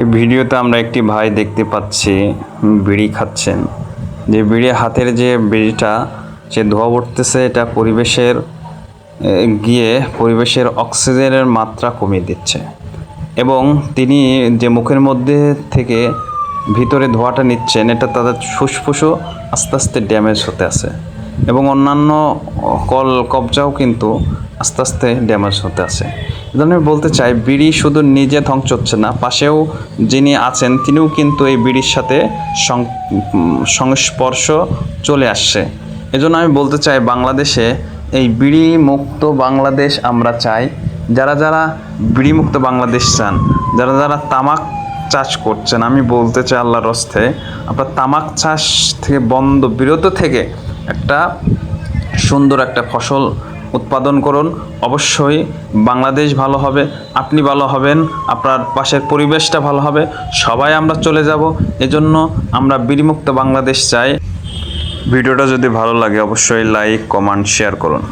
এই ভিডিওতে আমরা একটি ভাই দেখতে পাচ্ছি বিড়ি খাচ্ছেন। যে বিড়ি হাতের যে বিড়িটা সে ধোয়া উঠতেছে এটা পরিবেশের গিয়ে পরিবেশের অক্সিজেনের মাত্রা কমিয়ে দিচ্ছে। এবং তিনি যে মুখের মধ্যে থেকে ভিতরে ধোঁয়াটা নিচ্ছেন, এটা তাদের ফুসফুসও আস্তে আস্তে ড্যামেজ হতে আছে। এবং অন্যান্য কল কবজাও কিন্তু আস্তে আস্তে ড্যামেজ হতে আছে আমি বলতে চাই, বিড়ি শুধু নিজে ধ্বংস হচ্ছে না, পাশেও যিনি আছেন, তিনিও কিন্তু এই বিড়ির সাথে সংস্পর্শ চলে আসছে। এজন্য আমি বলতে চাই, বাংলাদেশে এই বিড়ি মুক্ত বাংলাদেশ আমরা চাই। যারা যারা বিড়ি মুক্ত বাংলাদেশ চান, যারা যারা তামাক চাষ করছেন, আমি বলতে চাই আল্লাহর রস্তে, আপনার তামাক চাষ থেকে বন্ধ, বিরত থেকে একটা সুন্দর একটা ফসল উৎপাদন করুন। অবশ্যই বাংলাদেশ ভালো হবে, আপনি ভালো হবেন, আপনার পাশের পরিবেশটা ভালো হবে, সবাই আমরা চলে যাব। এজন্য আমরা বিড়িমুক্ত বাংলাদেশ চাই। ভিডিওটা যদি ভালো লাগে অবশ্যই লাইক, কমেন্ট, শেয়ার করুন।